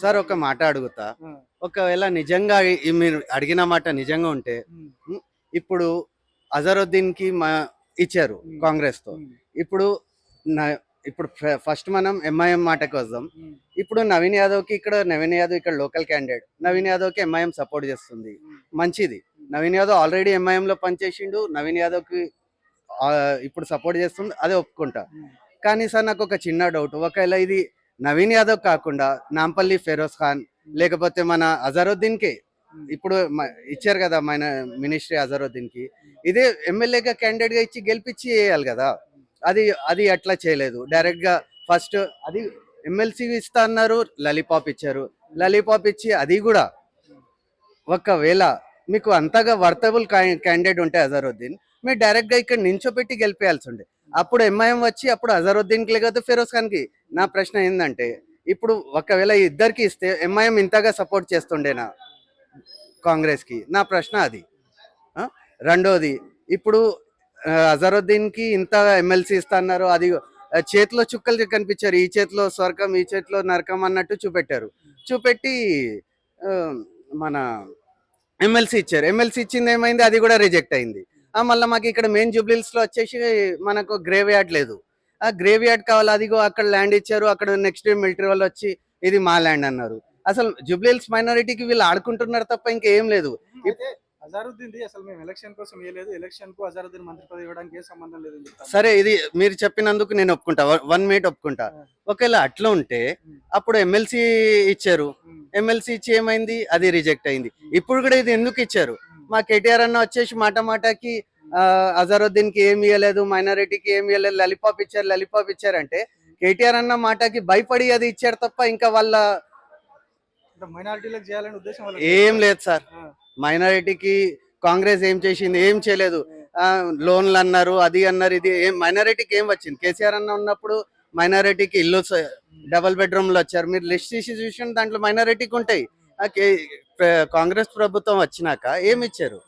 Sir ఒక మాట అడుగుతా. ఒకవేళ నిజంగా మీరు అడిగిన మాట నిజంగా ఉంటే ఇప్పుడు అజరుద్దీన్కి మా ఇచ్చారు. కాంగ్రెస్తో ఇప్పుడు ఇప్పుడు ఫస్ట్ మనం ఎంఐఎం మాటకు వద్దాం. ఇప్పుడు నవీన్ యాదవ్కి ఇక్కడ నవీన్ యాదవ్ ఇక్కడ లోకల్ క్యాండిడేట్. నవీన్ యాదవ్కి ఎంఐఎం సపోర్ట్ చేస్తుంది. మంచిది. నవీన్ యాదవ్ ఆల్రెడీ ఎంఐఎం లో పనిచేసిండు. నవీన్ యాదవ్కి ఇప్పుడు సపోర్ట్ చేస్తుంది. అదే ఒప్పుకుంటా. కానీ సార్ నాకు ఒక చిన్న డౌట్. ఒకవేళ ఇది నవీన్ యాదవ్ కాకుండా నాంపల్లి ఫెరోజ్ ఖాన్ లేకపోతే మన అజరుద్దీన్కి ఉమ్, ఇప్పుడు ఇచ్చారు కదా మన మినిస్ట్రీ అజరుద్దీన్కి ఇదే ఎమ్మెల్యేగా క్యాండిడేట్గా ఇచ్చి గెలిపించి వేయాలి కదా. అది అది అట్లా చేయలేదు. డైరెక్ట్గా ఫస్ట్ అది ఎమ్మెల్సీ ఇస్తా అన్నారు లలిపాప్ ఇచ్చారు. లలిపాప్ ఇచ్చి అది కూడా. ఒకవేళ మీకు అంతగా వర్తబుల్ క్యాండిడేట్ ఉంటే అజరుద్దీన్ మీరు డైరెక్ట్గా ఇక్కడ నించోపెట్టి గెలిపేయాల్సి ఉండే. అప్పుడు ఎంఐఎం వచ్చి అప్పుడు అజరుద్దీన్ లేకపోతే ఫిరోజ్ ఖాన్కి నా ప్రశ్న ఏంటంటే ఇప్పుడు ఒకవేళ ఇద్దరికి ఇస్తే ఎంఐఎం ఇంతగా సపోర్ట్ చేస్తుండేనా కాంగ్రెస్కి? నా ప్రశ్న అది. రెండోది ఇప్పుడు అజరుద్దీన్కి ఇంత ఎమ్మెల్సీ ఇస్తున్నారు అది చేతిలో చుక్కలు కనిపించారు ఈ చేతిలో స్వర్గం ఈ చేతిలో నరకం అన్నట్టు చూపెట్టారు. చూపెట్టి మన ఎమ్మెల్సీ ఇచ్చారు. ఎమ్మెల్సీ ఇచ్చింది ఏమైంది? అది కూడా రిజెక్ట్ అయింది. మళ్ళీ మాకు ఇక్కడ మెయిన్ జూబ్లీస్లో వచ్చేసి మనకు గ్రేవ్ యార్డ్ లేదు. ఆ గ్రేవ్ యార్డ్ కావాలి అదిగో అక్కడ ల్యాండ్ ఇచ్చారు అక్కడ నెక్స్ట్ డే మిలిటరీ వాళ్ళు వచ్చి ఇది మా ల్యాండ్ అన్నారు. అసలు జూబ్లీహిల్స్ మైనారిటీకి వీళ్ళు ఆడుకుంటున్నారు తప్ప ఇంకేం లేదు. అజారుద్దీన్ అసలు మేము ఎలక్షన్ కోసం ఎలక్షన్కు అజారుద్దీన్ మంత్రి పదవి ఇవ్వడానికి ఏ సంబంధం చెప్తాను. సరే ఇది మీరు చెప్పినందుకు నేను ఒప్పుకుంటా. వన్ మినిట్ ఒప్పుకుంటా. ఒకవేళ అట్లా ఉంటే అప్పుడు ఎమ్మెల్సీ ఇచ్చారు. ఎమ్మెల్సీ ఇచ్చి ఏమైంది? అది రిజెక్ట్ అయింది. ఇప్పుడు కూడా ఇది ఎందుకు ఇచ్చారు? మా కేటీఆర్ అన్న వచ్చేసి మాట మాటకి అజరుద్దీన్కి ఏమి ఇవ్వలేదు మైనారిటీకి ఏమి ఇవ్వలేదు లలిపాప్ ఇచ్చారు లలిపాప్ ఇచ్చారంటే కేటీఆర్ అన్న మాటకి భయపడి అది ఇచ్చారు తప్ప ఇంకా వాళ్ళ అంటే మైనారిటీలకు చేయాలనే ఉద్దేశం వాళ్ళకి ఏం లేదు? సార్. మైనారిటీకి కాంగ్రెస్ ఏం చేసింది ఏం చేయలేదు. లోన్లు అన్నారు అది అన్నారు ఇది ఏం మైనారిటీకి ఏం వచ్చింది? కేసీఆర్ అన్న ఉన్నప్పుడు మైనారిటీకి ఇల్లు డబల్ బెడ్రూమ్లు వచ్చారు. మీరు లిస్ట్ తీసి చూసిన దాంట్లో మైనారిటీకి ఉంటాయి. కాంగ్రెస్ ప్రభుత్వం వచ్చినాక ఏమి ఇచ్చారు